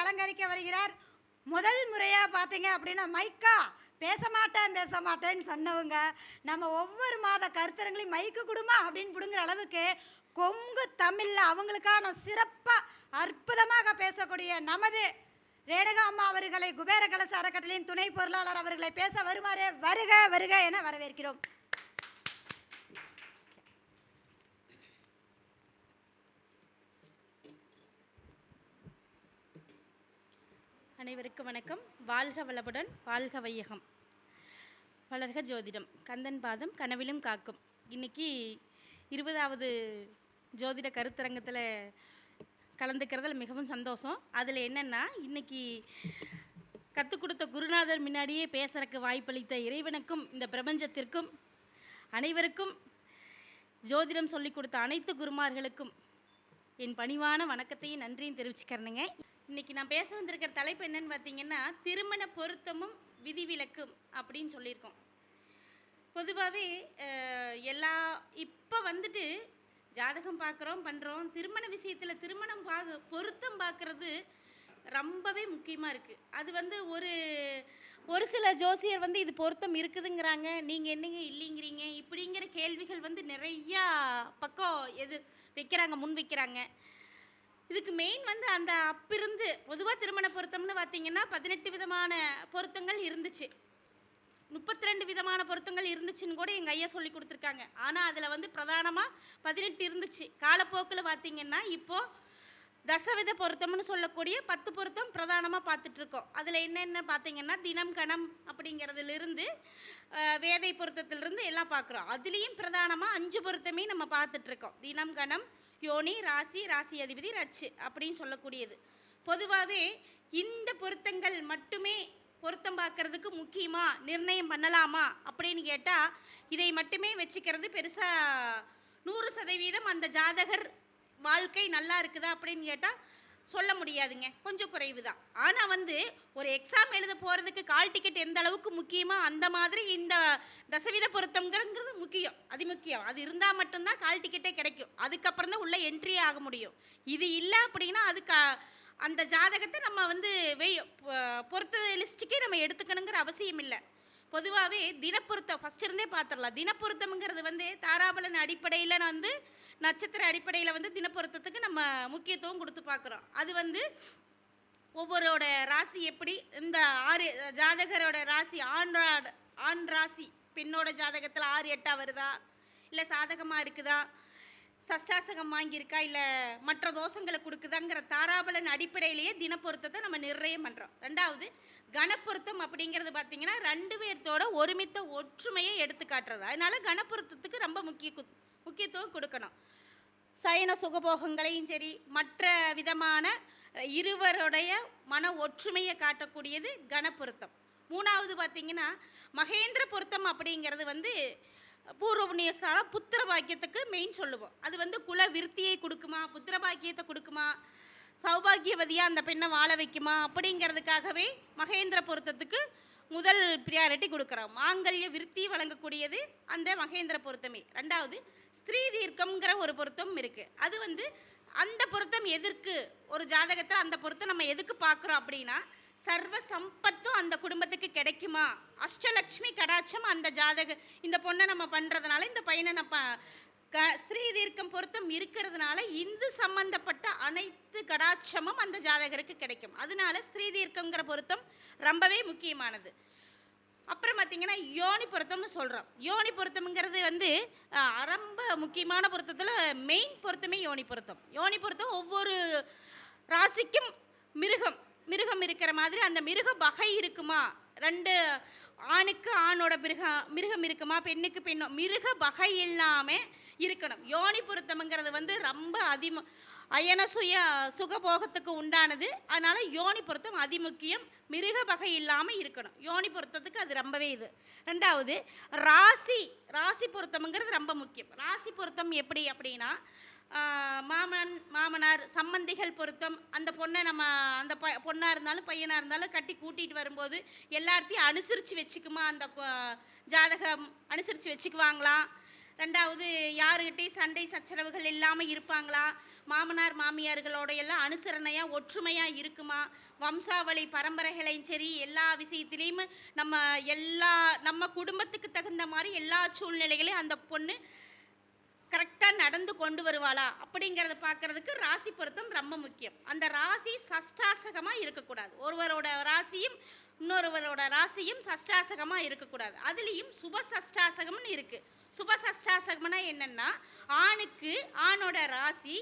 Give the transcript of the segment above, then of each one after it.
அலங்கரிக்க வருகிறார். முதல் முறையாக பார்த்தீங்க அப்படின்னா மைக்கா பேச மாட்டேன் பேச மாட்டேன்னு சொன்னவங்க நம்ம ஒவ்வொரு மாத கருத்தரங்களையும் மைக்கு கொடுமா அப்படின்னு பிடுங்குற அளவுக்கு கொங்கு தமிழில் அவங்களுக்கான சிறப்பாக அற்புதமாக பேசக்கூடிய நமது ரேணுகா அம்மா அவர்களை குபேர கலச அறக்கட்டளையின் துணை பொருளாளர் அவர்களை பேச வருமாறு வருக வருக என வரவேற்கிறோம். அனைவருக்கும் வணக்கம். வாழ்க வளமுடன் வாழ்க வையகம். வளர்க ஜோதிடம். கந்தன் பாதம் கனவிலும் காக்கும். இன்றைக்கி இருபதாவது ஜோதிட கருத்தரங்கத்தில் கலந்துக்கிறதுல மிகவும் சந்தோஷம். அதில் என்னென்னா இன்றைக்கி கற்றுக் கொடுத்த குருநாதர் முன்னாடியே பேசுறதுக்கு வாய்ப்பளித்த இறைவனுக்கும் இந்த பிரபஞ்சத்திற்கும் அனைவருக்கும் ஜோதிடம் சொல்லிக் கொடுத்த அனைத்து குருமார்களுக்கும் என் பணிவான வணக்கத்தையும் நன்றியும் தெரிவிச்சுக்கிறேனுங்க. இன்னைக்கு நான் பேச வந்திருக்கிற தலைப்பு என்னன்னு பார்த்தீங்கன்னா திருமண பொருத்தமும் விதிவிலக்கும் அப்படின்னு சொல்லியிருக்கோம். பொதுவாகவே எல்லா இப்போ வந்துட்டு ஜாதகம் பார்க்குறோம் பண்ணுறோம் திருமண விஷயத்தில் திருமணம் பார்க்க பொருத்தம் பார்க்குறது ரொம்பவே முக்கியமாக இருக்குது அது வந்து ஒரு ஒரு சில ஜோசியர் வந்து இது பொருத்தம் இருக்குதுங்கிறாங்க. நீங்கள் என்னங்க இல்லைங்கிறீங்க? இப்படிங்கிற கேள்விகள் வந்து நிறையா பக்கம் எது வைக்கிறாங்க முன் வைக்கிறாங்க. இதுக்கு மெயின் வந்து அந்த அப்பிருந்து பொதுவாக திருமண பொருத்தம்னு பார்த்தீங்கன்னா பதினெட்டு விதமான பொருத்தங்கள் இருந்துச்சு. முப்பத்தி ரெண்டு விதமான பொருத்தங்கள் இருந்துச்சுன்னு கூட எங்கள் ஐயா சொல்லி கொடுத்துருக்காங்க. ஆனால் அதில் வந்து பிரதானமாக பதினெட்டு இருந்துச்சு. காலப்போக்கில் பார்த்தீங்கன்னா இப்போது தசவித பொருத்தம்னு சொல்லக்கூடிய பத்து பொருத்தம் பிரதானமாக பார்த்துட்ருக்கோம். அதில் என்னென்ன பார்த்தீங்கன்னா தினம் கணம் அப்படிங்கிறதுலேருந்து வேதை பொருத்தத்திலிருந்து எல்லாம் பார்க்குறோம். அதுலேயும் பிரதானமாக அஞ்சு பொருத்தமே நம்ம பார்த்துட்ருக்கோம். தினம் கணம் யோனி ராசி ராசி அதிபதி ரச்சு அப்படின்னு சொல்லக்கூடியது. பொதுவாகவே இந்த பொருத்தங்கள் மட்டுமே பொருத்தம் பார்க்கறதுக்கு முக்கியமாக நிர்ணயம் பண்ணலாமா அப்படின்னு கேட்டால் இதை மட்டுமே வச்சுக்கிறது பெருசாக நூறு சதவீதம் அந்த ஜாதகர் வாழ்க்கை நல்லா இருக்குதா அப்படின்னு கேட்டால் சொல்ல முடியாதுங்க. கொஞ்சம் குறைவு தான் ஆனால் வந்து ஒரு எக்ஸாம் எழுத போகிறதுக்கு கால் டிக்கெட் எந்த அளவுக்கு முக்கியமோ அந்த மாதிரி இந்த தசவித பொருத்தம்ங்கிறது முக்கியம். அது முக்கியம். அது இருந்தால் மட்டும்தான் கால் டிக்கெட்டே கிடைக்கும். அதுக்கப்புறம் தான் உள்ளே என்ட்ரியே ஆக முடியும். இது இல்லை அப்படின்னா அதுக்கு அந்த ஜாதகத்தை நம்ம வந்து வெய் பொறுத்த லிஸ்ட்டுக்கே நம்ம எடுத்துக்கணுங்கிற அவசியம் இல்லை. பொதுவாகவே தினப்பொருத்தம் ஃபஸ்ட் இருந்தே பார்த்துடலாம் தினப்பொருத்தம்ங்கிறது வந்து தாராபலன் அடிப்படையில் வந்து நட்சத்திர அடிப்படையில் வந்து தினப்பொருத்தத்துக்கு நம்ம முக்கியத்துவம் கொடுத்து பார்க்குறோம் அது வந்து ஒவ்வொருவோட ராசி எப்படி இந்த ஆறு ஜாதகரோட ராசி ஆண்ட்ராட் ஆண் ராசி பெண்ணோட ஜாதகத்தில் ஆறு எட்டாக வருதா? இல்லை சாதகமாக இருக்குதா? சஷ்டாசகம் வாங்கியிருக்கா? இல்லை மற்ற தோஷங்களை கொடுக்குதாங்கிற தாராபலன் அடிப்படையிலேயே தினப்பொருத்தத்தை நம்ம நிர்ணயம் பண்ணுறோம் ரெண்டாவது கணப்பொருத்தம் அப்படிங்கிறது பார்த்தீங்கன்னா ரெண்டு பேர்த்தோட ஒருமித்த ஒற்றுமையை எடுத்து காட்டுறது. அதனால கணப்பொருத்தத்துக்கு ரொம்ப முக்கிய முக்கியத்துவம் கொடுக்கணும். சயன சுகபோகங்களையும் சரி மற்ற விதமான இருவருடைய மன ஒற்றுமையை காட்டக்கூடியது கணப்பொருத்தம் மூணாவது பார்த்தீங்கன்னா மகேந்திர பொருத்தம் அப்படிங்கிறது வந்து பூர்வ புண்ணியஸ்தானம் புத்திர பாக்கியத்துக்கு மெயின் சொல்லுவோம். அது வந்து குல விருத்தியை கொடுக்குமா புத்திர பாக்கியத்தை கொடுக்குமா சௌபாகியவதியாக அந்த பெண்ணை வாழ வைக்குமா? அப்படிங்கிறதுக்காகவே மகேந்திர பொருத்தத்துக்கு முதல் ப்ரியாரிட்டி கொடுக்குறோம். மாங்கல்ய விருத்தி வழங்கக்கூடியது அந்த மகேந்திர பொருத்தமே. ரெண்டாவது ஸ்திரீ தீர்க்கம்ங்கிற ஒரு பொருத்தம் இருக்குது அது வந்து அந்த பொருத்தம் எதற்கு? ஒரு ஜாதகத்தில் அந்த பொருத்தம் நம்ம எதுக்கு பார்க்குறோம் அப்படின்னா சர்வ சம்பத்தும் அந்த குடும்பத்துக்கு கிடைக்குமா? அஷ்டலட்சுமி கடாட்சம் அந்த ஜாதக இந்த பொண்ணை நம்ம பண்ணுறதுனால இந்த பையனை நம்ம க ஸ்திரீ தீர்க்கம் பொருத்தம் இருக்கிறதுனால இந்து சம்பந்தப்பட்ட அனைத்து கடாட்சமும் அந்த ஜாதகருக்கு கிடைக்கும். அதனால ஸ்திரீ தீர்க்கங்கிற பொருத்தம் ரொம்பவே முக்கியமானது. அப்புறம் பார்த்தீங்கன்னா யோனி பொருத்தம்னு சொல்கிறோம் யோனி பொருத்தம்ங்கிறது வந்து ரொம்ப முக்கியமான பொருத்தத்தில் மெயின் பொருத்தமே யோனி பொருத்தம். யோனி பொருத்தம் ஒவ்வொரு ராசிக்கும் மிருகம் மிருகம் இருக்கிற மாதிரி அந்த மிருக வகை இருக்குமா? ரெண்டு ஆணுக்கு ஆணோட மிருகம் மிருகம் இருக்குமா பெண்ணுக்கு பெண்ணோ? மிருக வகை இல்லாமல் இருக்கணும். யோனி பொருத்தம்ங்கிறது வந்து ரொம்ப அதிமு அயன சுய சுகபோகத்துக்கு உண்டானது. அதனால் யோனி பொருத்தம் அதிமுக்கியம். மிருக வகை இல்லாமல் இருக்கணும். யோனி பொருத்தத்துக்கு அது ரொம்பவே இது. ரெண்டாவது ராசி ராசி பொருத்தம்ங்கிறது ரொம்ப முக்கியம். ராசி பொருத்தம் எப்படி அப்படின்னா மாமன் மாமனார் சம்மந்திகள் பொருத்தம். அந்த பொண்ணை நம்ம அந்த ப பொண்ணாக இருந்தாலும் பையனாக இருந்தாலும் கட்டி கூட்டிகிட்டு வரும்போது எல்லாத்தையும் அனுசரித்து வச்சுக்குமா? அந்த ஜாதகம் அனுசரித்து வச்சுக்குவாங்களாம் ரெண்டாவது யாருக்கிட்டையும் சண்டை சச்சரவுகள் இல்லாமல் இருப்பாங்களா? மாமனார் மாமியார்களோட எல்லாம் அனுசரணையாக ஒற்றுமையாக இருக்குமா? வம்சாவளி பரம்பரைகளையும் சரி எல்லா விஷயத்துலேயும் நம்ம எல்லா நம்ம குடும்பத்துக்கு தகுந்த மாதிரி எல்லா சூழ்நிலைகளையும் அந்த பொண்ணு கரெக்டாக நடந்து கொண்டு வருவாளா? அப்படிங்கிறத பார்க்கறதுக்கு ராசி பொருத்தம் ரொம்ப முக்கியம். அந்த ராசி சஷ்டாசகமாக இருக்கக்கூடாது. ஒருவரோட ராசியும் இன்னொருவரோட ராசியும் சஷ்டாசகமாக இருக்கக்கூடாது. அதுலேயும் சுப சஷ்டாசகம்னு இருக்குது சுப சஷ்டாசகம்னா என்னென்னா ஆணுக்கு ஆணோட ராசி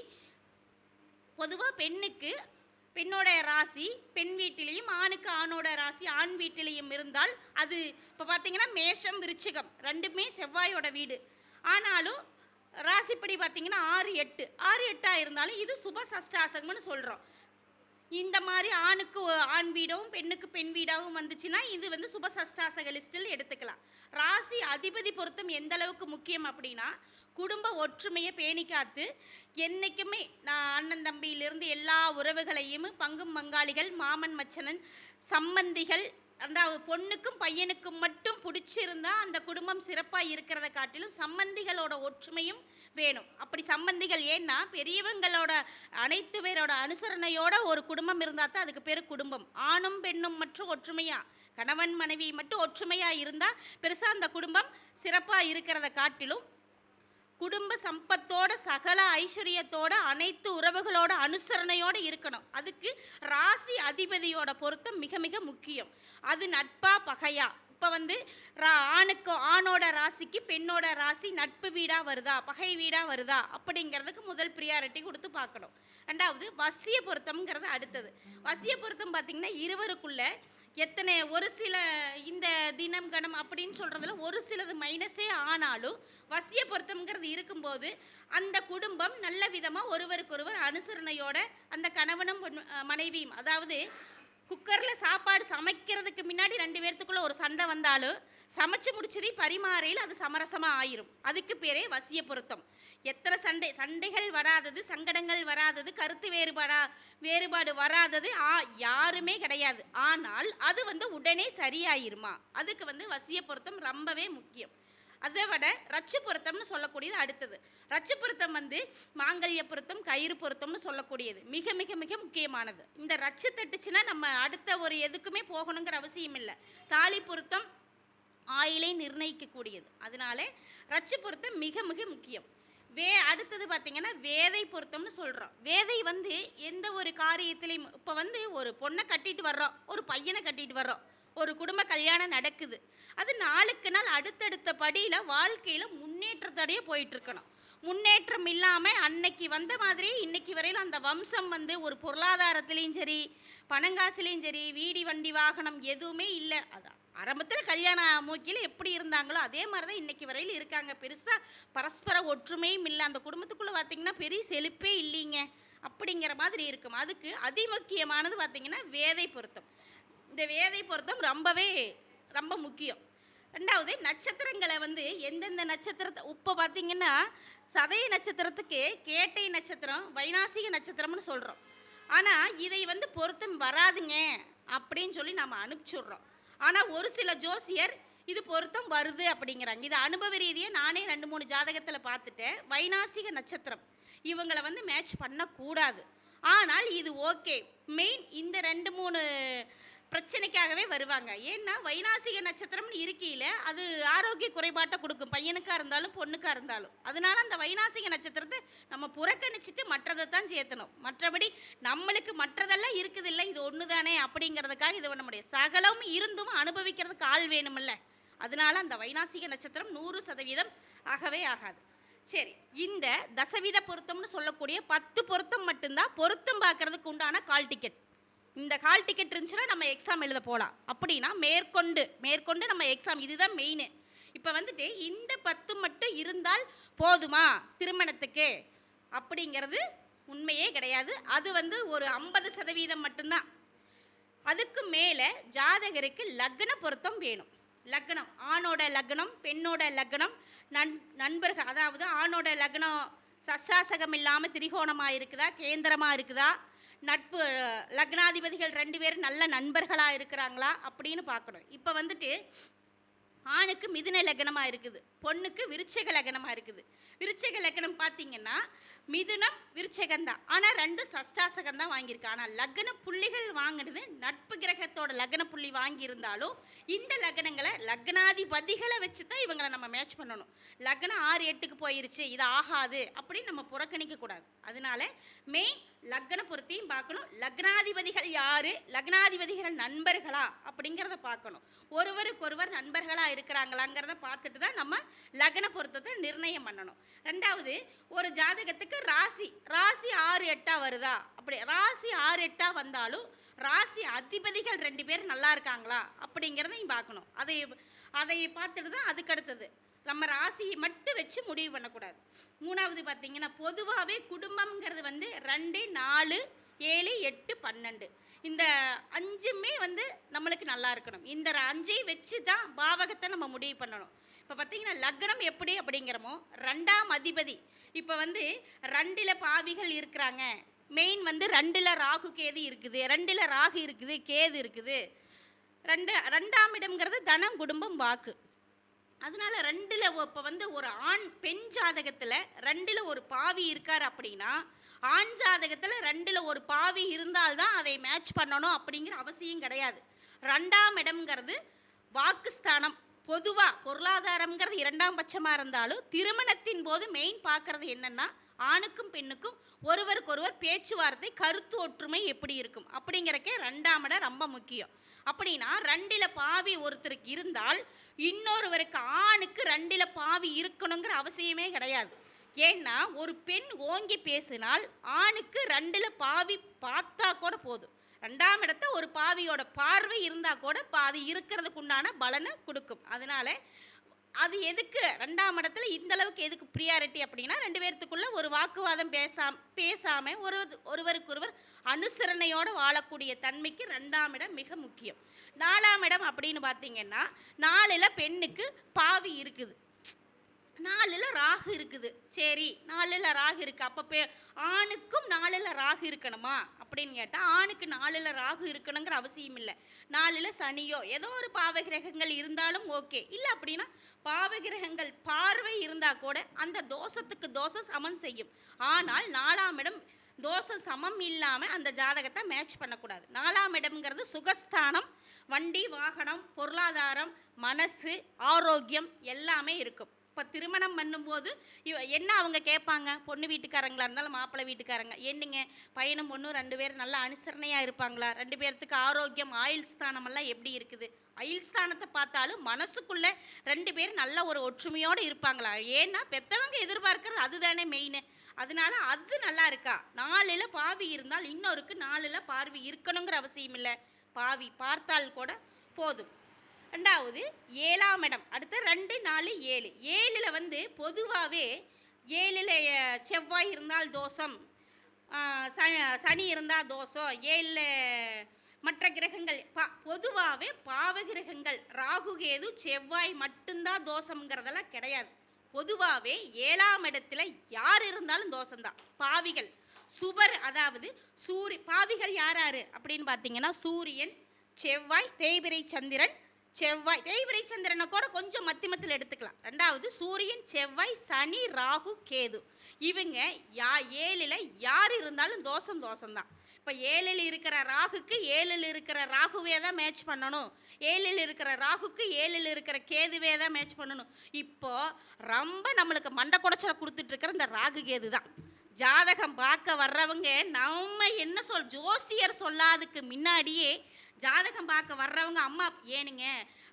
பொதுவாக பெண்ணுக்கு பெண்ணோட ராசி பெண் வீட்டிலையும் ஆணுக்கு ஆணோட ராசி ஆண் வீட்டிலையும் இருந்தால் அது இப்போ பார்த்தீங்கன்னா மேஷம் விருச்சிகம். ரெண்டுமே செவ்வாயோட வீடு. ஆனாலும் ராசிப்படி பார்த்தீங்கன்னா ஆறு எட்டு. ஆறு எட்டாக இருந்தாலும் இது சுப சஷ்டாசகம்னு சொல்கிறோம் இந்த மாதிரி ஆணுக்கு ஆண் வீடும் பெண்ணுக்கு பெண் வீடாகவும் வந்துச்சுன்னா இது வந்து சுப சஷ்டாசக லிஸ்டில் எடுத்துக்கலாம். ராசி அதிபதி பொருத்தம் எந்த அளவுக்கு முக்கியம் அப்படின்னா குடும்ப ஒற்றுமையை பேணி காத்து என்றைக்குமே நான் அண்ணன் தம்பியிலிருந்து எல்லா உறவுகளையும் பங்கும் பங்காளிகள் மாமன் மச்சனன் சம்பந்திகள் ரெண்டாவது பொண்ணுக்கும் பையனுக்கும் மட்டும் பிடிச்சிருந்தா அந்த குடும்பம் சிறப்பாக இருக்கிறத காட்டிலும் சம்பந்திகளோட ஒற்றுமையும் வேணும். அப்படி சம்பந்திகள் ஏன்னா பெரியவங்களோட அனைத்து பேரோட அனுசரணையோட ஒரு குடும்பம் இருந்தால் தான் அதுக்கு பேர் குடும்பம். ஆணும் பெண்ணும் மற்றும் ஒற்றுமையாக கணவன் மனைவி மட்டும் ஒற்றுமையாக இருந்தால் பெருசாக அந்த குடும்பம் சிறப்பாக இருக்கிறத காட்டிலும் குடும்ப சம்பத்தோட சகல ஐஸ்வர்யத்தோட அனைத்து உறவுகளோட அனுசரணையோடு இருக்கணும். அதுக்கு ராசி அதிபதியோட பொருத்தம் மிக மிக முக்கியம். அது நட்பா பகையா? இப்போ வந்து ரா- ஆணுக்கு ஆணோட ராசிக்கு பெண்ணோட ராசி நட்பு வீடாக வருதா? பகை வீடாக வருதா? அப்படிங்கிறதுக்கு முதல் ப்ரியாரிட்டி கொடுத்து பார்க்கணும். ரெண்டாவது வசிய பொருத்தம்ங்கிறது அடுத்தது. வசிய பொருத்தம் பார்த்திங்கன்னா இருவருக்குள்ள எத்தனை ஒரு சில இந்த தினம் கணம் அப்படின்னு சொல்கிறதுல ஒரு சிலது மைனஸே ஆனாலும் வசிய பொருத்தம்ங்கிறது இருக்கும்போது அந்த குடும்பம் நல்ல விதமாக ஒருவருக்கொருவர் அனுசரணையோட அந்த கணவனும் மனைவியும் அதாவது குக்கரில் சாப்பாடு சமைக்கிறதுக்கு முன்னாடி ரெண்டு பேர்த்துக்குள்ளே ஒரு சண்டை வந்தாலும் சமைச்சு முடிச்சதை பரிமாறையில் அது சமரசமாக ஆயிரும். அதுக்கு பேரே வசிய பொருத்தம். எத்தனை சண்டை சண்டைகள் வராதது சங்கடங்கள் வராதது கருத்து வேறுபாடா வேறுபாடு வராதது ஆ யாருமே கிடையாது. ஆனால் அது வந்து உடனே சரியாயிருமா? அதுக்கு வந்து வசிய பொருத்தம் ரொம்பவே முக்கியம். அதை விட ரச்சு பொருத்தம்னு சொல்லக்கூடியது அடுத்தது. ரச்சு பொருத்தம் வந்து மாங்கல்ய பொருத்தம் கயிறு பொருத்தம்னு சொல்லக்கூடியது. மிக மிக மிக முக்கியமானது. இந்த ரச்சு தட்டுச்சுன்னா நம்ம அடுத்த ஒரு எதுக்குமே போகணுங்கிற அவசியம் இல்லை. தாலி பொருத்தம் ஆயிலை நிர்ணயிக்கக்கூடியது. அதனால ரச்சு பொருத்தம் மிக மிக முக்கியம். வே அடுத்தது பார்த்திங்கன்னா வேதை பொருத்தம்னு சொல்கிறோம் வேதை வந்து எந்த ஒரு காரியத்திலையும் இப்போ வந்து ஒரு பொண்ணை கட்டிட்டு வர்றோம் ஒரு பையனை கட்டிட்டு வர்றோம். ஒரு குடும்ப கல்யாணம் நடக்குது. அது நாளுக்கு நாள் அடுத்தடுத்த படியில் வாழ்க்கையில் முன்னேற்றத்தோடயே போயிட்டுருக்கணும். முன்னேற்றம் இல்லாமல் அன்னைக்கு வந்த மாதிரி இன்னைக்கு வரையில் அந்த வம்சம் வந்து ஒரு பொருளாதாரத்துலேயும் சரி பணங்காசுலேயும் சரி வீடி வண்டி வாகனம் எதுவுமே இல்லை. அது ஆரம்பத்தில் கல்யாண மூக்கியில் எப்படி இருந்தாங்களோ அதே மாதிரி தான் இன்னைக்கு வரையில் இருக்காங்க. பெருசாக பரஸ்பர ஒற்றுமையும் இல்லை. அந்த குடும்பத்துக்குள்ளே பார்த்திங்கன்னா பெரிய செழிப்பே இல்லைங்க. அப்படிங்கிற மாதிரி இருக்கும். அதுக்கு அதிமுக்கியமானது பார்த்திங்கன்னா வேதை பொருத்தம். இந்த வேதை பொருத்தம் ரொம்பவே ரொம்ப முக்கியம். ரெண்டாவது நட்சத்திரங்களை வந்து எந்தெந்த நட்சத்திரத்தை இப்போ பார்த்தீங்கன்னா சதய நட்சத்திரத்துக்கு கேட்டை நட்சத்திரம் வைனாசிக நட்சத்திரம்னு சொல்கிறோம் ஆனால் இதை வந்து பொருத்தம் வராதுங்க அப்படின்னு சொல்லி நம்ம அனுப்பிச்சுடுறோம். ஆனால் ஒரு சில ஜோசியர் இது பொருத்தம் வருது அப்படிங்கிறாங்க. இது அனுபவ ரீதியை நானே ரெண்டு மூணு ஜாதகத்தில் பார்த்துட்டேன். வைனாசிக நட்சத்திரம். இவங்களை வந்து மேட்ச் பண்ணக்கூடாது. ஆனால் இது ஓகே மெயின் இந்த ரெண்டு மூணு பிரச்சனைக்காகவே வருவாங்க. ஏன்னா வைநாசிக நட்சத்திரம்னு இருக்கையில் அது ஆரோக்கிய குறைபாட்டை கொடுக்கும். பையனுக்காக இருந்தாலும் பொண்ணுக்காக இருந்தாலும். அதனால அந்த வைநாசிக நட்சத்திரத்தை நம்ம புறக்கணிச்சிட்டு மற்றதை தான் சேர்த்தணும். மற்றபடி நம்மளுக்கு மற்றதெல்லாம் இருக்குது இல்லை இது ஒன்று தானே அப்படிங்கிறதுக்காக இது பண்ண முடியும் சகலம் இருந்தும் அனுபவிக்கிறதுக்கு ஆள் வேணுமில்ல. அதனால அந்த வைநாசிக நட்சத்திரம் நூறு சதவீதம் ஆகவே ஆகாது. சரி இந்த தசவீத பொருத்தம்னு சொல்லக்கூடிய பத்து பொருத்தம் மட்டும்தான் பொருத்தம் பார்க்கறதுக்கு உண்டான கால் டிக்கெட். இந்த ஹால் டிக்கெட் இருந்துச்சுன்னா நம்ம எக்ஸாம் எழுத போகலாம் அப்படின்னா மேற்கொண்டு மேற்கொண்டு நம்ம எக்ஸாம் இதுதான் மெயின் இப்போ வந்துட்டு இந்த பத்து மட்டும் இருந்தால் போதுமா திருமணத்துக்கு? அப்படிங்கிறது உண்மையே கிடையாது. அது வந்து ஒரு ஐம்பது சதவீதம் மட்டும்தான். அதுக்கு மேலே ஜாதகருக்கு லக்ன பொருத்தம் வேணும். லக்னம் ஆணோட லக்னம் பெண்ணோட லக்னம் நண் நண்பர்கள் அதாவது ஆணோட லக்னம் சஷாசகம் இல்லாமல் திரிகோணமாக இருக்குதா கேந்திரமாக இருக்குதா? நட்பு லக்னாதிபதிகள் ரெண்டு பேரும் நல்ல நண்பர்களாக இருக்கிறாங்களா அப்படின்னு பார்க்கணும். இப்போ வந்துட்டு ஆணுக்கு மிதுன லக்னமாக இருக்குது பொண்ணுக்கு விருச்சக லக்னமாக இருக்குது. விருச்சக லக்னம் பார்த்தீங்கன்னா மிதுனம் விருச்சகம் தான் ஆனால் ரெண்டும் சஷ்டாசகம் தான் வாங்கியிருக்கேன் ஆனால் லக்ன புள்ளிகள் வாங்கினது நட்பு கிரகத்தோட லக்ன புள்ளி வாங்கியிருந்தாலும் இந்த லக்னங்களை லக்னாதிபதிகளை வச்சு தான் இவங்களை நம்ம மேட்ச் பண்ணணும். லக்னம் ஆறு எட்டுக்கு போயிருச்சு இது ஆகாது அப்படின்னு நம்ம புறக்கணிக்கக்கூடாது அதனால மெயின் லக்ன பொருத்தையும் பார்க்கணும். லக்னாதிபதிகள் யாரு? லக்னாதிபதிகள் நண்பர்களா? அப்படிங்கிறத பார்க்கணும். ஒருவருக்கொருவர் நண்பர்களாக இருக்கிறாங்களாங்கிறத பார்த்துட்டு தான் நம்ம லக்ன பொருத்தத்தை நிர்ணயம் பண்ணணும். ரெண்டாவது ஒரு ஜாதகத்துக்கு ராசி ராசி ஆறு எட்டா வருதா? அப்படி ராசி ஆறு எட்டாக வந்தாலும் ராசி அதிபதிகள் ரெண்டு பேர் நல்லா இருக்காங்களா? அப்படிங்கிறதையும் பார்க்கணும். அதை அதை பார்த்துட்டு தான் அதுக்கடுத்தது நம்ம ராசியை மட்டும் வச்சு முடிவு பண்ணக்கூடாது. மூணாவது பார்த்தீங்கன்னா பொதுவாகவே குடும்பம்ங்கிறது வந்து ரெண்டு நாலு ஏழு எட்டு பன்னெண்டு. இந்த அஞ்சுமே வந்து நம்மளுக்கு நல்லா இருக்கணும். இந்த அஞ்சையும் வச்சு தான் பாவகத்தை நம்ம முடிவு பண்ணணும். இப்போ பார்த்தீங்கன்னா லக்னம் எப்படி அப்படிங்கிறமோ ரெண்டாம் அதிபதி. இப்போ வந்து ரெண்டில் பாவிகள் இருக்கிறாங்க. மெயின் வந்து ரெண்டில் ராகு கேது இருக்குது. ரெண்டில் ராகு இருக்குது கேது இருக்குது. ரெண்டு ரெண்டாம் இடம்ங்கிறது தனம் குடும்பம் வாக்கு. அதனால ரெண்டில் இப்போ வந்து ஒரு ஆண் பெண் ஜாதகத்தில் ரெண்டில் ஒரு பாவி இருக்கார் அப்படின்னா ஆண் ஜாதகத்தில் ரெண்டில் ஒரு பாவி இருந்தால்தான் அதை மேட்ச் பண்ணணும் அப்படிங்கிற அவசியம் கிடையாது. ரெண்டாம் இடம்ங்கிறது வாக்குஸ்தானம். பொதுவாக பொருளாதாரம்ங்கிறது இரண்டாம் பட்சமாக இருந்தாலும் திருமணத்தின் போது மெயின் பார்க்குறது என்னென்னா ஆணுக்கும் பெண்ணுக்கும் ஒருவருக்கொருவர் பேச்சுவார்த்தை கருத்து ஒற்றுமை எப்படி இருக்கும்? அப்படிங்கிறக்கே ரெண்டாம் இடம் ரொம்ப முக்கியம். அப்படின்னா ரெண்டில் பாவி ஒருத்தருக்கு இருந்தால் இன்னொருவருக்கு ஆணுக்கு ரெண்டில் பாவி இருக்கணுங்கிற அவசியமே கிடையாது. ஏன்னா ஒரு பெண் ஓங்கி பேசினால் ஆணுக்கு ரெண்டில் பாவி பார்த்தா கூட போதும். ரெண்டாம் இடத்த ஒரு பாவியோட பார்வை இருந்தால் கூட பாதி இருக்கிறதுக்கு உண்டான பலனை கொடுக்கும். அதனால அது எதுக்கு? ரெண்டாம் இடத்துல இந்த அளவுக்கு எதுக்கு ப்ரியாரிட்டி அப்படின்னா ரெண்டு பேர்த்துக்குள்ள ஒரு வாக்குவாதம் பேசாம பேசாம ஒரு ஒருவருக்கொருவர் அனுசரணையோடு வாழக்கூடிய தன்மைக்கு ரெண்டாம் இடம் மிக முக்கியம். நாலாம் இடம் அப்படின்னு பார்த்தீங்கன்னா நாலில் பெண்ணுக்கு பாவி இருக்குது. நாலில் ராகு இருக்குது. சரி நாலில் ராகு இருக்குது அப்போ பே ஆணுக்கும் நாலில் ராகு இருக்கணுமா? அப்படின்னு கேட்டால் ஆணுக்கு நாலில் ராகு இருக்கணுங்கிற அவசியம் இல்லை. நாலில் சனியோ ஏதோ ஒரு பாவகிரகங்கள் இருந்தாலும் ஓகே. இல்லை அப்படின்னா பாவகிரகங்கள் பார்வை இருந்தால் கூட அந்த தோஷத்துக்கு தோஷம் சமன் செய்யும். ஆனால் நாலாம் இடம் தோஷம் சமம் இல்லாமல் அந்த ஜாதகத்தை மேட்ச் பண்ணக்கூடாது. நாலாம் இடம்ங்கிறது சுகஸ்தானம் வண்டி வாகனம் பொருளாதாரம் மனசு ஆரோக்கியம் எல்லாமே இருக்கும். இப்போ திருமணம் பண்ணும்போது இவ என்ன அவங்க கேட்பாங்க? பொண்ணு வீட்டுக்காரங்களா இருந்தாலும் மாப்பிள்ளை வீட்டுக்காரங்க. என்னங்க? பையனும் பொண்ணும் ரெண்டு பேரும் நல்லா அனுசரணையாக இருப்பாங்களா? ரெண்டு பேர்த்துக்கு ஆரோக்கியம் ஆயுள் ஸ்தானமெல்லாம் எப்படி இருக்குது? அயில் ஸ்தானத்தை பார்த்தாலும் மனசுக்குள்ளே ரெண்டு பேரும் நல்ல ஒரு ஒற்றுமையோடு இருப்பாங்களா? ஏன்னா பெத்தவங்க எதிர்பார்க்கறது அதுதானே மெயின் அதனால அது நல்லா இருக்கா? நாலில் பாவி இருந்தால் இன்னொருக்கு நாலில் பார்வை இருக்கணுங்கிற அவசியம் இல்லை. பாவி பார்த்தால் கூட போதும். ரெண்டாவது ஏழாம் இடம். அடுத்து ரெண்டு நாலு ஏழு. ஏழில் வந்து பொதுவாகவே ஏழில் செவ்வாய் இருந்தால் தோஷம் ச சனி இருந்தால் தோஷம் ஏழில் மற்ற கிரகங்கள் பா பொதுவாகவே பாவ கிரகங்கள் ராகு கேது செவ்வாய் மட்டும்தான் தோஷம்ங்கிறதெல்லாம் கிடையாது. பொதுவாகவே ஏழாம் இடத்துல யார் இருந்தாலும் தோஷம்தான். பாவிகள். சுபர் அதாவது சூரி பாவிகள் யார் யார்? அப்படின்னு பார்த்தீங்கன்னா சூரியன் செவ்வாய் தேய்பிரை சந்திரன் செவ்வாய் தேய்பிரை சந்திரனை கூட கொஞ்சம் மத்தி மத்தில் எடுத்துக்கலாம். ரெண்டாவது சூரியன் செவ்வாய் சனி ராகு கேது. இவங்க யா ஏழில் யார் இருந்தாலும் தோஷம் தோஷம்தான். இப்போ ஏழில் இருக்கிற ராகுக்கு ஏழில் இருக்கிற ராகுவே தான் மேட்ச் பண்ணணும். ஏழில் இருக்கிற ராகுக்கு ஏழில் இருக்கிற கேதுவே தான் மேட்ச் பண்ணணும். இப்போது ரொம்ப நம்மளுக்கு மண்டை குடைச்சலை கொடுத்துட்ருக்கிற இந்த ராகு கேது தான் ஜாதகம் பார்க்க வர்றவங்க நம்ம என்ன சொல் ஜோசியர் சொல்லாதுக்கு முன்னாடியே ஜாதகம் பார்க்க வர்றவங்க அம்மா ஏனுங்க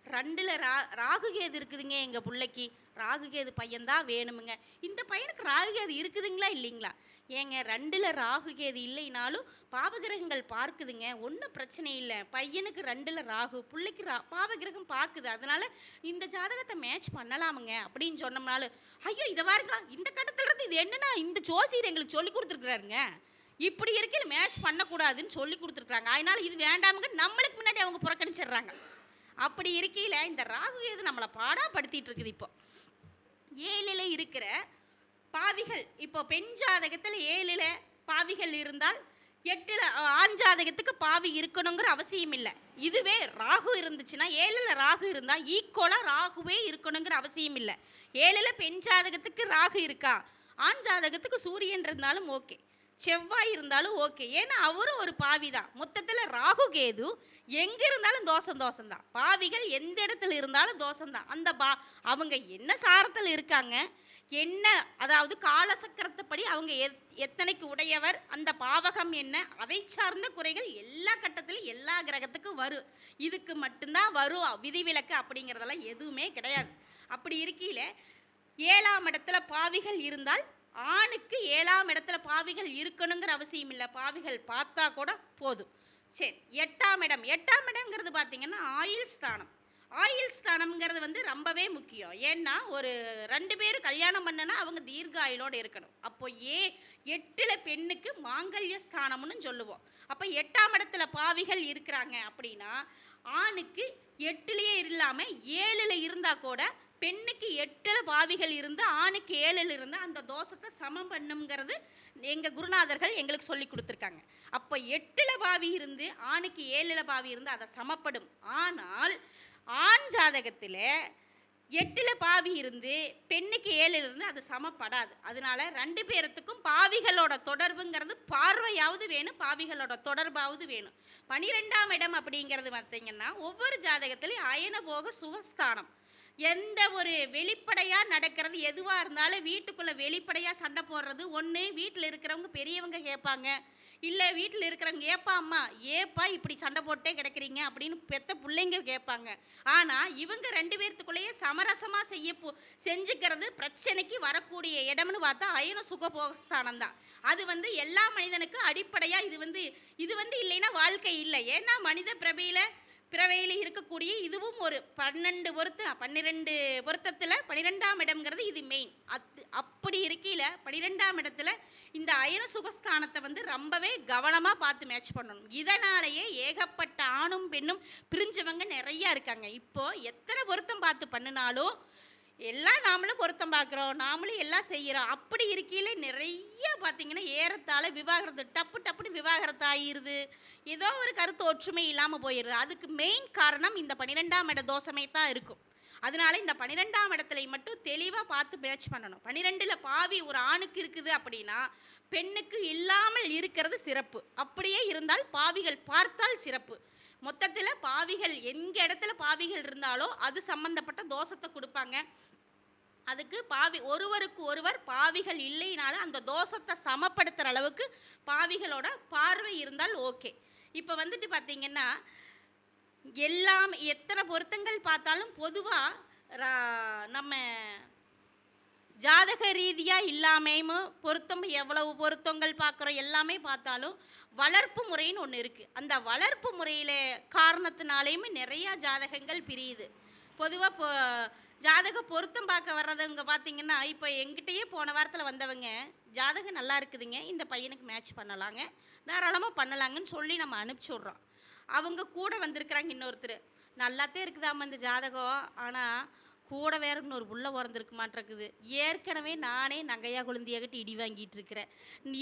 ரெண்டில் ரா ராகுகேது இருக்குதுங்க எங்கள் பிள்ளைக்கு. ராகுகேது பையன்தான் வேணுமுங்க. இந்த பையனுக்கு ராகுகேது இருக்குதுங்களா இல்லைங்களா? ஏங்க ரெண்டில் ராகு கேது இல்லைனாலும் பாவகிரகங்கள் பார்க்குதுங்க. ஒன்றும் பிரச்சனை இல்லை. பையனுக்கு ரெண்டில் ராகு பிள்ளைக்கு ரா பாவகிரகம் பார்க்குது. அதனால் இந்த ஜாதகத்தை மேட்ச் பண்ணலாமுங்க அப்படின்னு சொன்னோம்னாலும் ஐயோ இதை பாருங்க. இந்த கட்டத்தில் இருந்து இது என்னன்னா இந்த ஜோசியர் எங்களுக்கு சொல்லி கொடுத்துருக்குறாருங்க. இப்படி இருக்கையில் மேட்ச் பண்ணக்கூடாதுன்னு சொல்லி கொடுத்துருக்குறாங்க. அதனால் இது வேண்டாமுங்க. நம்மளுக்கு முன்னாடி அவங்க புறக்கணிச்சிடுறாங்க. அப்படி இருக்கையில் இந்த ராகு கேது நம்மளை பாடாப்படுத்திட்டு இருக்குது இப்போ. ஏழில் இருக்கிற பாவிகள். இப்போ பெண் ஜாதகத்தில் ஏழில் பாவிகள் இருந்தால் எட்டில் ஆண் ஜாதகத்துக்கு பாவி இருக்கணுங்கிற அவசியம் இல்லை. இதுவே ராகு இருந்துச்சுன்னா ஏழில் ராகு இருந்தால் ஈக்குவலாக ராகுவே இருக்கணுங்கிற அவசியம் இல்லை. ஏழில் பெண் ஜாதகத்துக்கு ராகு இருக்கா? ஆண் ஜாதகத்துக்கு சூரியன் இருந்தாலும் ஓகே. செவ்வாய் இருந்தாலும் ஓகே. ஏன்னா அவரும் ஒரு பாவி தான் மொத்தத்தில் ராகு கேது எங்கே இருந்தாலும் தோஷம் தோஷம் தான் பாவிகள் எந்த இடத்துல இருந்தாலும் தோஷம் தான் அந்த பா அவங்க என்ன சாரத்தில் இருக்காங்க என்ன அதாவது காலசக்கரத்தைப்படி அவங்க எத் எத்தனைக்கு உடையவர் அந்த பாவகம் என்ன அதை சார்ந்த குறைகள் எல்லா கட்டத்திலும் எல்லா கிரகத்துக்கும் வரும் இதுக்கு மட்டும்தான் வரும் விதிவிலக்கு அப்படிங்கிறதெல்லாம் எதுவுமே கிடையாது. அப்படி இருக்கையில் ஏழாம் இடத்துல பாவிகள் இருந்தால் ஆணுக்கு ஏழாம் இடத்துல பாவிகள் இருக்கணுங்கிற அவசியம் இல்லை. பாவிகள் பார்த்தா கூட போதும். சரி எட்டாம் இடம். எட்டாம் இடங்கிறது பார்த்திங்கன்னா ஆயில் ஸ்தானம். ஆயில் ஸ்தானம்ங்கிறது வந்து ரொம்பவே முக்கியம். ஏன்னா ஒரு ரெண்டு பேரும் கல்யாணம் பண்ணனா அவங்க தீர்க்க ஆயுளோடு இருக்கணும். அப்போ ஏ எட்டில் பெண்ணுக்கு மாங்கல்ய ஸ்தானம்னு சொல்லுவோம். அப்போ எட்டாம் இடத்துல பாவிகள் இருக்கிறாங்க அப்படின்னா ஆணுக்கு எட்டுலேயே இல்லாமல் ஏழில் இருந்தால் கூட பெண்ணுக்கு எட்டில் பாவிகள் இருந்து ஆணுக்கு ஏழில் இருந்து அந்த தோஷத்தை சமம் பண்ணுங்கிறது எங்கள் குருநாதர்கள் எங்களுக்கு சொல்லி கொடுத்துருக்காங்க. அப்போ எட்டில் பாவி இருந்து ஆணுக்கு ஏழில் பாவி இருந்து அதை சமப்படும். ஆனால் ஆண் ஜாதகத்தில் எட்டில் பாவி இருந்து பெண்ணுக்கு ஏழில் இருந்து அது சமப்படாது. அதனால ரெண்டு பேர்த்துக்கும் பாவிகளோட தொடர்புங்கிறது பார்வையாவது வேணும் பாவிகளோட தொடர்பாவது வேணும். பனிரெண்டாம் இடம் அப்படிங்கிறது பார்த்தீங்கன்னா ஒவ்வொரு ஜாதகத்திலையும் அயன போக சுகஸ்தானம். எந்த ஒரு வெளிப்படையாக நடக்கிறது எதுவாக இருந்தாலும் வீட்டுக்குள்ளே வெளிப்படையாக சண்டை போடுறது ஒன்று வீட்டில் இருக்கிறவங்க பெரியவங்க கேட்பாங்க. இல்லை வீட்டில் இருக்கிறவங்க ஏப்பா அம்மா ஏப்பா இப்படி சண்டை போட்டே கிடக்குறீங்க அப்படின்னு பெத்த பிள்ளைங்க கேட்பாங்க. ஆனால் இவங்க ரெண்டு பேர்த்துக்குள்ளேயே சமரசமாக செய்ய போ செஞ்சுக்கிறது பிரச்சனைக்கு வரக்கூடிய இடம்னு பார்த்தா அயன சுகபோகஸ்தானம் தான் அது வந்து எல்லா மனிதனுக்கும் அடிப்படையாக இது வந்து இது வந்து இல்லைன்னா வாழ்க்கை இல்லை. ஏன்னா மனித பிரபையில் பிறவையில் இருக்கக்கூடிய இதுவும் ஒரு பன்னெண்டு பொருத்த பன்னிரெண்டு பொருத்தத்தில் பன்னிரெண்டாம் இடம்ங்கிறது இது மெயின் அத்து அப்படி இருக்கையில் பன்னிரெண்டாம் இடத்துல இந்த அயன சுகஸ்தானத்தை வந்து ரொம்பவே கவனமாக பார்த்து மேட்ச் பண்ணணும். இதனாலேயே ஏகப்பட்ட ஆணும் பெண்ணும் பிரிஞ்சவங்க நிறையா இருக்காங்க. இப்போ எத்தனை பொருத்தம் பார்த்து பண்ணினாலும் எல்லாம் நாமளும் பொருத்தம் பார்க்குறோம். நாமளும் எல்லாம் செய்கிறோம். அப்படி இருக்கையில் நிறைய பார்த்திங்கன்னா ஏறத்தாழ விவாகரத்து டப்பு டப்புன்னு விவாகரத்து ஆகிருது ஏதோ ஒரு கருத்து ஒற்றுமை இல்லாமல் போயிடுது. அதுக்கு மெயின் காரணம் இந்த பன்னிரெண்டாம் இட தோஷமே தான் இருக்கும். அதனால இந்த பன்னிரெண்டாம் இடத்துல மட்டும் தெளிவாக பார்த்து மேட்ச் பண்ணணும். பன்னிரெண்டில் பாவி ஒரு ஆணுக்கு இருக்குது அப்படின்னா பெண்ணுக்கு இல்லாமல் இருக்கிறது சிறப்பு. அப்படியே இருந்தால் பாவிகள் பார்த்தால் சிறப்பு. மொத்தத்தில் பாவிகள் எங்க இடத்துல பாவிகள் இருந்தாலோ அது சம்பந்தப்பட்ட தோஷத்தை கொடுப்பாங்க. அதுக்கு பாவி ஒருவருக்கு ஒருவர் பாவிகள் இல்லைனாலும் அந்த தோஷத்தை சமப்படுத்துகிற அளவுக்கு பாவிகளோட பார்வை இருந்தால் ஓகே. இப்போ வந்துட்டு பார்த்தீங்கன்னா எல்லாம் எத்தனை பொருத்தங்கள் பார்த்தாலும் பொதுவாக நம்ம ஜாதக ரீதியாக இல்லாமையும் பொருத்தம் எவ்வளவு பொருத்தங்கள் பார்க்குறோம் எல்லாமே பார்த்தாலும் வளர்ப்பு முறைன்னு ஒன்று இருக்குது அந்த வளர்ப்பு முறையில் காரணத்தினாலேயுமே நிறையா ஜாதகங்கள் பிரியுது. பொதுவாக இப்போ ஜாதக பொருத்தம் பார்க்க வர்றதவங்க பார்த்தீங்கன்னா இப்போ எங்கிட்டயே போன வாரத்தில் வந்தவங்க ஜாதகம் நல்லா இருக்குதுங்க இந்த பையனுக்கு மேட்ச் பண்ணலாங்க தாராளமாக பண்ணலாங்கன்னு சொல்லி நம்ம அனுப்பிச்சி விட்றோம். அவங்க கூட வந்திருக்கிறாங்க இன்னொருத்தர். நல்லாத்தே இருக்குதாம்மா இந்த ஜாதகம் ஆனால் கூட வேற இன்னொரு புள்ள பிறந்திருக்க மாட்டிருக்குது ஏற்கனவே நானே நங்கையா குழந்தையாகிட்டு இடி வாங்கிட்டு இருக்கிறேன்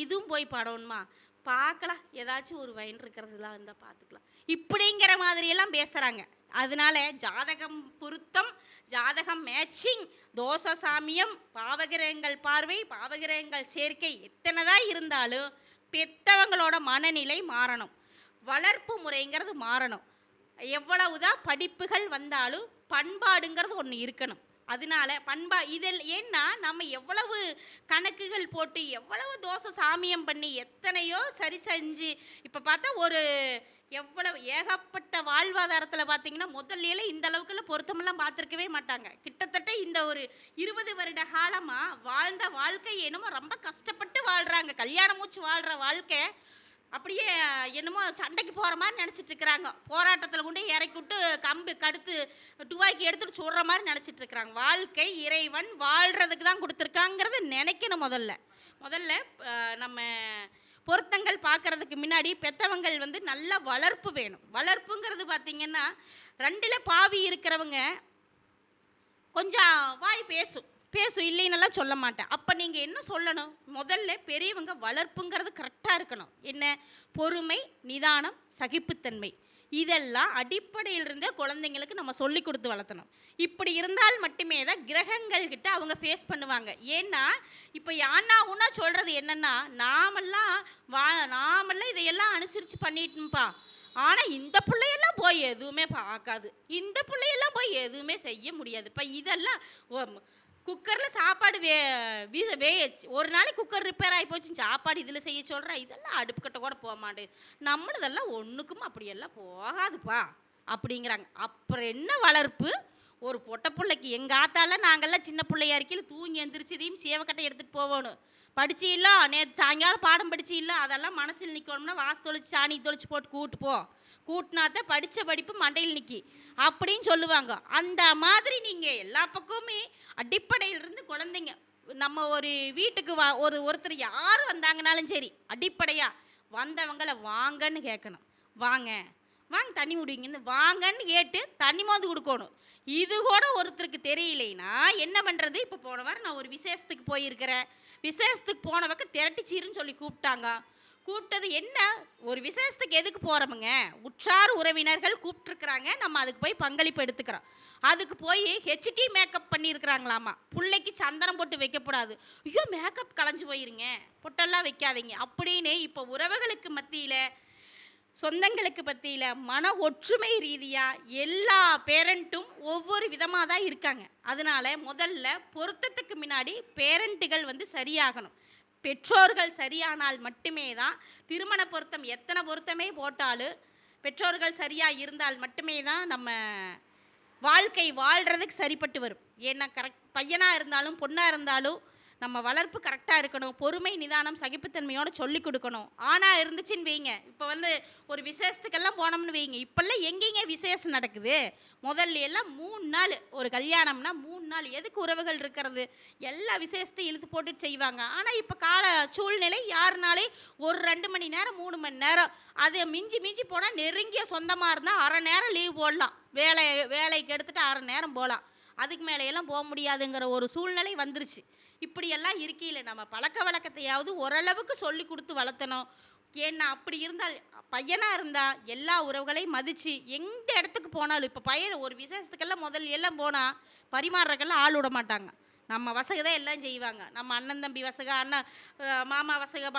இதுவும் போய் படணுமா? பார்க்கலாம். ஏதாச்சும் ஒரு வயன் இருக்கிறதுலாம் இருந்தால் பார்த்துக்கலாம். இப்படிங்கிற மாதிரியெல்லாம் பேசுகிறாங்க அதனால ஜாதகம் பொருத்தம் ஜாதகம் மேட்சிங் தோச சாமியம் பாவகிரகங்கள் பார்வை பாவகிரகங்கள் சேர்க்கை எத்தனை தான் இருந்தாலும் பெத்தவங்களோட மனநிலை மாறணும். வளர்ப்பு முறைங்கிறது மாறணும். எவ்வளவுதான் படிப்புகள் வந்தாலும் பண்பாடுங்கிறது ஒன்று இருக்கணும். அதனால பண்பா இதில் ஏன்னா நம்ம எவ்வளவு கணக்குகள் போட்டு எவ்வளவு தோசை சாமியம் பண்ணி எத்தனையோ சரி செஞ்சு இப்போ பார்த்தா ஒரு எவ்வளவு ஏகப்பட்ட வாழ்வாதாரத்தில் பார்த்தீங்கன்னா முதல்ல இந்த அளவுக்குள்ள பொருத்தமெல்லாம் பார்த்துருக்கவே மாட்டாங்க. கிட்டத்தட்ட இந்த ஒரு இருபது வருட காலமாக வாழ்ந்த வாழ்க்கை என்னமோ ரொம்ப கஷ்டப்பட்டு வாழ்கிறாங்க கல்யாணம் மூச்சு வாழ்கிற வாழ்க்கை அப்படியே என்னமோ சண்டைக்கு போகிற மாதிரி நினச்சிட்டு இருக்கிறாங்க. போராட்டத்தில் கொண்டு இறக்கி விட்டு கம்பு கடுத்து துவாக்கி எடுத்துகிட்டு சுடுற மாதிரி நினச்சிட்டு இருக்கிறாங்க. வாழ்க்கை இறைவன் வாழ்கிறதுக்கு தான் கொடுத்துருக்காங்கிறத நினைக்கணும் முதல்ல. முதல்ல நம்ம பொருத்தங்கள் பார்க்கறதுக்கு முன்னாடி பெத்தவங்கள் வந்து நல்ல வளர்ப்பு வேணும். வளர்ப்புங்கிறது பார்த்தீங்கன்னா ரெண்டில் பாவி இருக்கிறவங்க கொஞ்சம் வாய் பேசும். பேசும் இல்லைன்னெல்லாம் சொல்ல மாட்டேன். அப்போ நீங்கள் என்ன சொல்லணும்? முதல்ல பெரியவங்க வளர்ப்புங்கிறது கரெக்டாக இருக்கணும். என்ன? பொறுமை நிதானம் சகிப்புத்தன்மை. இதெல்லாம் அடிப்படையிலிருந்தே குழந்தைங்களுக்கு நம்ம சொல்லி கொடுத்து வளர்த்தணும். இப்படி இருந்தால் மட்டுமே தான் கிரகங்கள் கிட்ட அவங்க ஃபேஸ் பண்ணுவாங்க. ஏன்னா இப்போ யானா உன்னா சொல்கிறது என்னென்னா நாமெல்லாம் வா நாமெல்லாம் இதையெல்லாம் அனுசரித்து பண்ணிட்டுப்பா ஆனால் இந்த பிள்ளையெல்லாம் போய் எதுவுமே பார்க்காது. இந்த பிள்ளையெல்லாம் போய் எதுவுமே செய்ய முடியாது. இப்போ இதெல்லாம் குக்கரில் சாப்பாடு வே வீ வே ஒரு நாளைக்கு குக்கர் ரிப்பேர் ஆகி போச்சு சாப்பாடு இதில் செய்ய சொல்கிறேன் இதெல்லாம் அடுப்புக்கிட்ட கூட போக மாட்டேன். நம்மளதெல்லாம் ஒன்றுக்கும் அப்படியெல்லாம் போகாதுப்பா அப்படிங்கிறாங்க. அப்புறம் என்ன வளர்ப்பு? ஒரு பொட்டை பிள்ளைக்கு எங்கள் ஆத்தால நாங்கள்லாம் சின்ன பிள்ளையா இருக்கையில் தூங்கி எந்திரிச்சதையும் சேவக்கட்டை எடுத்துகிட்டு போகணும். படிச்சு இல்லை நேற்று சாயங்காலம் பாடம் படிச்சு இல்லை அதெல்லாம் மனசில் நிற்கணும்னா வாசு தொழிச்சு சாணி தொழிச்சு போட்டு கூப்பிட்டு போ. கூட்டினாத்த படித்த படிப்பு மண்டையில் நிற்கி அப்படின்னு சொல்லுவாங்க. அந்த மாதிரி நீங்கள் எல்லா பக்கமுமே அடிப்படையிலிருந்து குழந்தைங்க நம்ம ஒரு வீட்டுக்கு வா ஒரு ஒருத்தர் யார் வந்தாங்கனாலும் சரி அடிப்படையாக வந்தவங்கள வாங்கன்னு கேட்கணும். வாங்க வாங்க தண்ணி முடிங்கன்னு வாங்கன்னு கேட்டு தண்ணி மோந்து கொடுக்கணும். இது கூட ஒருத்தருக்கு தெரியலைன்னா என்ன பண்ணுறது இப்போ போன வாரம் நான் ஒரு விசேஷத்துக்கு போயிருக்கிறேன். விசேஷத்துக்கு போனவக்க திரட்டிச்சீருன்னு சொல்லி கூப்பிட்டாங்க. கூப்பிட்டது என்ன? ஒரு விசேஷத்துக்கு எதுக்கு போகிறோமுங்க உற்றார் உறவினர்கள் கூப்பிட்ருக்குறாங்க நம்ம அதுக்கு போய் பங்களிப்பு எடுத்துக்கிறோம். அதுக்கு போய் ஹெச்டி மேக்கப் பண்ணியிருக்கிறாங்களாமா? பிள்ளைக்கு சந்தனம் போட்டு வைக்கக்கூடாது. ஐயோ மேக்கப் களைஞ்சு போயிருங்க. பொட்டெல்லாம் வைக்காதீங்க. அப்படின்னு இப்போ உறவுகளுக்கு மத்தியில் சொந்தங்களுக்கு பற்றியில் மன ஒற்றுமை ரீதியாக எல்லா பேரண்ட்டும் ஒவ்வொரு விதமாக தான் இருக்காங்க. அதனால முதல்ல பொருத்தத்துக்கு முன்னாடி பேரண்ட்டுகள் வந்து சரியாகணும். பெற்றோர்கள் சரியானால் மட்டுமே தான் திருமண பொருத்தம் எத்தனை பொருத்தமே போட்டாலும் பெற்றோர்கள் சரியாக இருந்தால் மட்டுமே தான் நம்ம வாழ்க்கை வாழ்கிறதுக்கு சரிப்பட்டு வரும். ஏன்னா கரெக்ட் பையனாக இருந்தாலும் பொண்ணாக இருந்தாலும் நம்ம வளர்ப்பு கரெக்டாக இருக்கணும். பொறுமை நிதானம் சகிப்புத்தன்மையோடு சொல்லி கொடுக்கணும். ஆனால் இருந்துச்சுன்னு வைங்க. இப்போ வந்து ஒரு விசேஷத்துக்கெல்லாம் போனோம்னு வைங்க. இப்போல்லாம் எங்கேங்க விசேஷம் நடக்குது? முதல்ல எல்லாம் மூணு நாள். ஒரு கல்யாணம்னா மூணு நாள். எதுக்கு உறவுகள் இருக்கிறது? எல்லா விசேஷத்தையும் இழுத்து போட்டு செய்வாங்க. ஆனால் இப்போ கால சூழ்நிலை யாருனாலே ஒரு ரெண்டு மணி நேரம் மூணு மணி நேரம். அது மிஞ்சி மிஞ்சி போனால் நெருங்கிய சொந்தமாக இருந்தால் அரை நேரம் லீவ் போடலாம். வேலை வேலைக்கு எடுத்துகிட்டு அரை நேரம் போகலாம். அதுக்கு மேலேயெல்லாம் போக முடியாதுங்கிற ஒரு சூழ்நிலை வந்துருச்சு. இப்படியெல்லாம் இருக்கையில் நம்ம பழக்க வழக்கத்தையாவது ஓரளவுக்கு சொல்லி கொடுத்து வளர்த்தணும். ஏன்னா அப்படி இருந்தால் பையனாக இருந்தால் எல்லா உறவுகளையும் மதித்து எந்த இடத்துக்கு போனாலும் இப்போ பையன் ஒரு விசேஷத்துக்கெல்லாம் முதல்ல எல்லாம் போனால் பரிமாறுறக்கெல்லாம் ஆள் விட மாட்டாங்க. நம்ம வசக தான் எல்லாம் செய்வாங்க. நம்ம அண்ணன் தம்பி வசக அண்ணன் மாமா வசக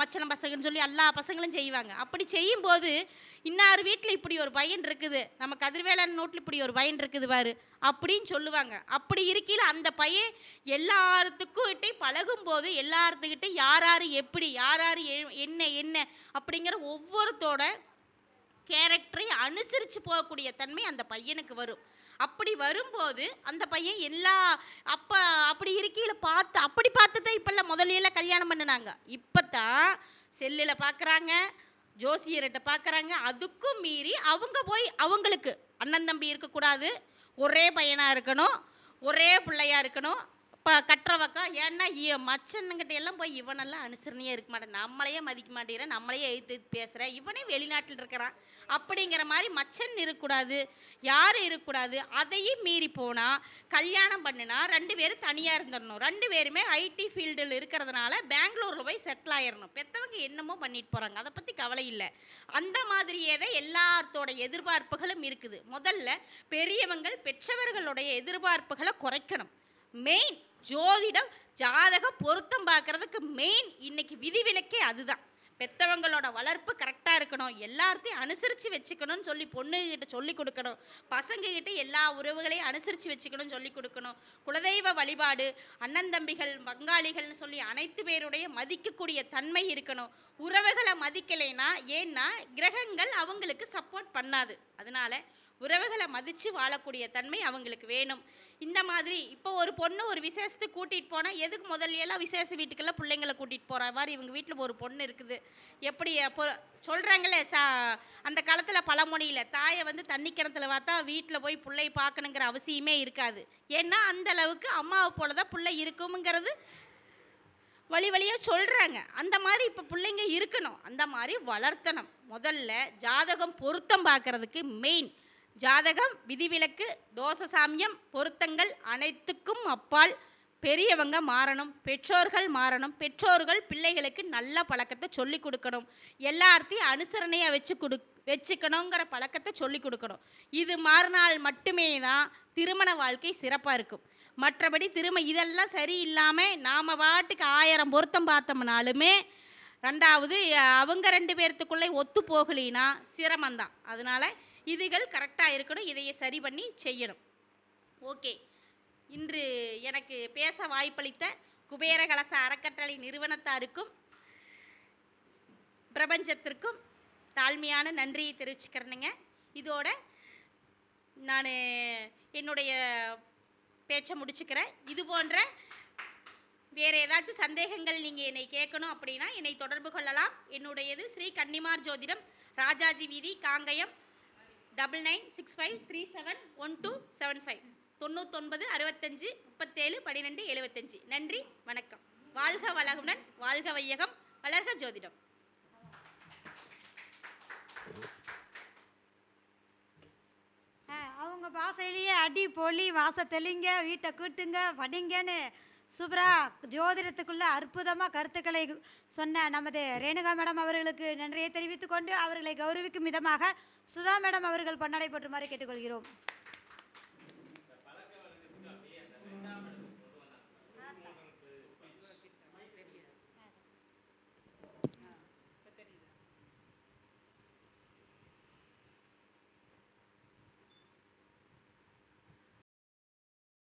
மச்சனம் வசகுன்னு சொல்லி எல்லா பசங்களும் செய்வாங்க. அப்படி செய்யும்போது இன்னார் வீட்டில் இப்படி ஒரு பையன் இருக்குது. நம்ம கதிர்வேலன் நோட்டில் இப்படி ஒரு பையன் இருக்குது பாரு அப்படின்னு சொல்லுவாங்க. அப்படி இருக்கையில் அந்த பையன் எல்லாத்துக்கும் கிட்டே பழகும்போது எல்லாத்துக்கிட்டே யார் யார் எப்படி யார் யார் எ- என்ன என்ன அப்படிங்கிற ஒவ்வொருத்தோட கேரக்டரை அனுசரித்து போகக்கூடிய தன்மை அந்த பையனுக்கு வரும். அப்படி வரும்போது அந்த பையன் எல்லா அப்போ அப்படி இருக்கையில் பார்த்து அப்படி பார்த்து தான் இப்போல்லாம் முதல்ல கல்யாணம் பண்ணினாங்க. இப்போ தான் செல்லில் பார்க்குறாங்க ஜோசியர்கிட்ட பார்க்குறாங்க அதுக்கும் மீறி அவங்க போய் அவங்களுக்கு அண்ணன் தம்பி இருக்கக்கூடாது. ஒரே பையனாக இருக்கணும் ஒரே பிள்ளையாக இருக்கணும். இப்போ கட்டுறவக்கா ஏன்னா இ- எல்லாம் போய் இவனெல்லாம் அனுசரணையே இருக்க மாட்டேன். நம்மளையே மதிக்க மாட்டேங்கிறேன் நம்மளையே எழுத்து பேசுகிறேன் இவனே வெளிநாட்டில் இருக்கிறான். அப்படிங்கிற மாதிரி மச்சன் இருக்கக்கூடாது யாரும் இருக்கக்கூடாது. அதையும் மீறி போனால் கல்யாணம் பண்ணுனா ரெண்டு பேரும் தனியாக இருந்துடணும் ரெண்டு பேருமே ஐடி ஃபீல்டில் இருக்கிறதுனால பெங்களூரில் போய் செட்டில் ஆயிடணும் பெற்றவங்க என்னமோ பண்ணிட்டு போகிறாங்க அதை பற்றி கவலை இல்லை. அந்த மாதிரியே தான் எல்லாத்தோட எதிர்பார்ப்புகளும் இருக்குது. முதல்ல பெரியவங்கள் பெற்றவர்களுடைய எதிர்பார்ப்புகளை குறைக்கணும். மெயின் ஜோதிடம் ஜாதக பொருத்தம் பார்க்கறதுக்கு மெயின் இன்னைக்கு விதிவிலக்கே அதுதான். பெத்தவங்களோட வளர்ப்பு கரெக்டாக இருக்கணும். எல்லாத்தையும் அனுசரித்து வச்சுக்கணும்னு சொல்லி பொண்ணுகிட்ட சொல்லி கொடுக்கணும். பசங்ககிட்ட எல்லா உறவுகளையும் அனுசரித்து வச்சுக்கணும்னு சொல்லி கொடுக்கணும். குலதெய்வ வழிபாடு அண்ணன் தம்பிகள் பங்காளிகள்னு சொல்லி அனைத்து பேருடைய மதிக்கக்கூடிய தன்மை இருக்கணும். உறவுகளை மதிக்கலைன்னா ஏன்னா கிரகங்கள் அவங்களுக்கு சப்போர்ட் பண்ணாது. அதனால உறவுகளை மதித்து வாழக்கூடிய தன்மை அவங்களுக்கு வேணும். இந்த மாதிரி இப்போ ஒரு பொண்ணு ஒரு விசேஷத்துக்கு கூட்டிகிட்டு போனால் எதுக்கு முதல்ல எல்லாம் விசேஷ வீட்டுக்கெல்லாம் பிள்ளைங்களை கூட்டிகிட்டு போகிற மாதிரி இவங்க வீட்டில் ஒரு பொண்ணு இருக்குது. எப்படி அப்போ சொல்கிறாங்களே சா அந்த காலத்தில் பழமொழியில் தாயை வந்து தண்ணி கிணத்துல பார்த்தா வீட்டில் போய் பிள்ளை பார்க்கணுங்கிற அவசியமே இருக்காது. ஏன்னா அந்த அளவுக்கு அம்மாவை போல தான் பிள்ளை இருக்குமுங்கிறது வழி வழியாக சொல்கிறாங்க அந்த மாதிரி இப்போ பிள்ளைங்க இருக்கணும். அந்த மாதிரி வளர்த்தணும். முதல்ல ஜாதகம் பொருத்தம் பார்க்குறதுக்கு மெயின் ஜாதகம் விதிவிலக்கு தோச சாமியம் பொருத்தங்கள் அனைத்துக்கும் அப்பால் பெரியவங்க மாறணும் பெற்றோர்கள் மாறணும் பெற்றோர்கள் பிள்ளைகளுக்கு நல்ல பழக்கத்தை சொல்லி கொடுக்கணும். எல்லாத்தையும் அனுசரணையாக வச்சு கொடு வச்சுக்கணுங்கிற பழக்கத்தை சொல்லி கொடுக்கணும். இது மாறினால் மட்டுமே தான் திருமண வாழ்க்கை சிறப்பாக இருக்கும். மற்றபடி திரும்ப இதெல்லாம் சரியில்லாமல் நாம் பாட்டுக்கு ஆயிரம் பொருத்தம் பார்த்தோம்னாலுமே ரெண்டாவது அவங்க ரெண்டு பேர்த்துக்குள்ளே ஒத்து போகலினா சிரமந்தான் அதனால் இதுகள் கரெக்டாக இருக்கணும் இதையை சரி பண்ணி செய்யணும். ஓகே இன்று எனக்கு பேச வாய்ப்பளித்த குபேரகலச அறக்கட்டளை நிறுவனத்தாருக்கும் பிரபஞ்சத்திற்கும் தாழ்மையான நன்றியை தெரிவிச்சுக்கிறேனுங்க. இதோட நான் என்னுடைய பேச்சை முடிச்சுக்கிறேன். இது போன்ற வேறு ஏதாச்சும் சந்தேகங்கள் நீங்கள் என்னை கேட்கணும் அப்படின்னா என்னை தொடர்பு கொள்ளலாம். என்னுடையது ஸ்ரீ கன்னிமார் ஜோதிடம் ராஜாஜி வீதி Kangayam double nine six five three seven one two seven five தொண்ணூத்தொன்பது அறுபத்தஞ்சு முப்பத்தேழு பன்னிரெண்டு எழுபத்தஞ்சு. நன்றி வணக்கம். வாழ்க வளகுடன் வாழ்க வையகம் வளர்க ஜோதிடம். அவங்க பாசையிலேயே அடி பொலி வாச தெளிங்க வீட்டை கூட்டுங்க படிங்கன்னு சுப்ரா ஜோதிடத்துக்குள்ள அற்புதமாக கருத்துக்களை சொன்ன நமது ரேணுகா மேடம் அவர்களுக்கு நன்றியை தெரிவித்துக்கொண்டு அவர்களை கௌரவிக்கும் விதமாக சுதா மேடம் அவர்கள் பொன்னடை போட்டுமாறு கேட்டுக்கொள்கிறோம்.